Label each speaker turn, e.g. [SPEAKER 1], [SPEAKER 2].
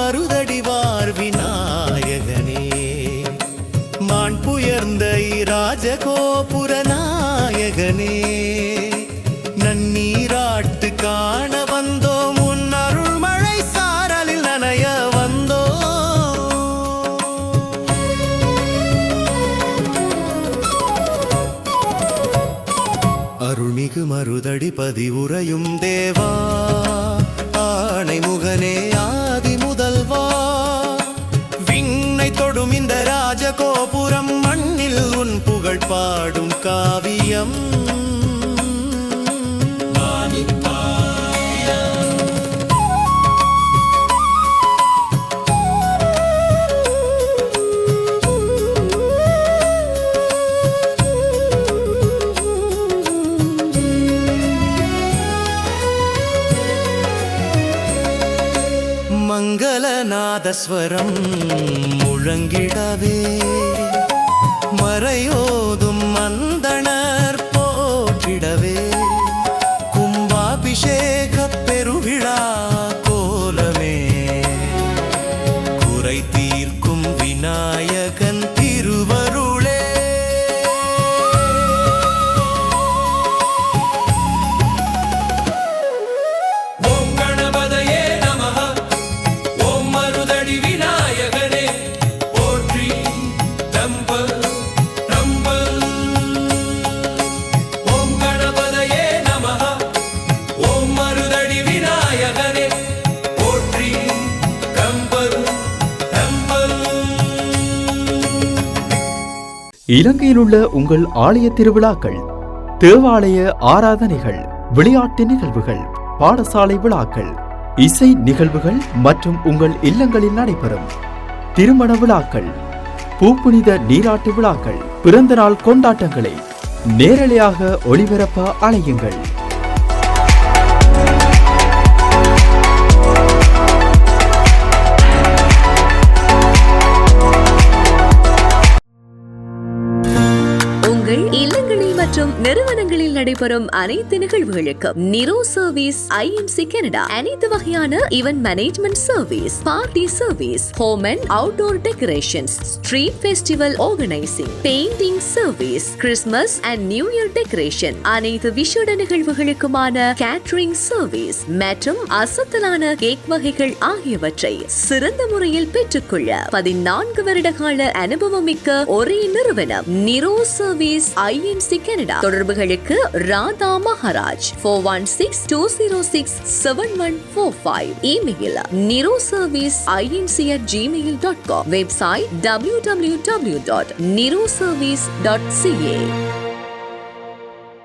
[SPEAKER 1] காப்பாய் மருதடிவார் விநாயகனே மான் புயர்ந்த இராஜகோபுர நாயகனே. நன்னீராட்டு காண வந்தோம் உன் அருள் மழை சாரலில் நனைய வந்தோ. அருள்மிகு மருதடி பதிவுரையும் தேவா. காவியம் மங்களநாதஸ்வரம் முழங்கிடவே.
[SPEAKER 2] மறையோதோ
[SPEAKER 3] இலங்கையில் உள்ள உங்கள் ஆலய திருவிழாக்கள் தேவாலய ஆராதனைகள் விளையாட்டு நிகழ்வுகள் பாடசாலை விழாக்கள் இசை நிகழ்வுகள் மற்றும் உங்கள் இல்லங்களில் நடைபெறும் திருமண விழாக்கள் பூப்புனித நீராட்டு விழாக்கள் பிறந்த நாள் கொண்டாட்டங்களை நேரலையாக ஒளிபரப்ப அழையுங்கள்
[SPEAKER 4] மற்றும் நிறுவனங்களில் நடைபெறும் அனைத்து நிகழ்வுகளுக்கும் நிரோ சர்வீஸ் ஐஎம்சி கனடா அனைத்து வகையான event management service party service home and outdoor decorations street festival organising painting service Christmas and New Year decoration அனைத்து விஷேட நிகழ்வுகளுக்குமான கேட்டரிங் சர்வீஸ் மற்றும் அசத்தலான கேக் வகைகள் ஆகியவற்றை சிறந்த முறையில் பெற்றுக்கொள்ள பதினான்கு வருட கால அனுபவமிக்க ஒரே நிறுவனம் நிரோ சர்வீஸ் ஐஎன்சி கனடா தொடர்புகளுக்கு Radha Maharaj. Four one six two zero six seven one four five email Niro service INC at Gmail dot com website W W W dot Niro service dot CA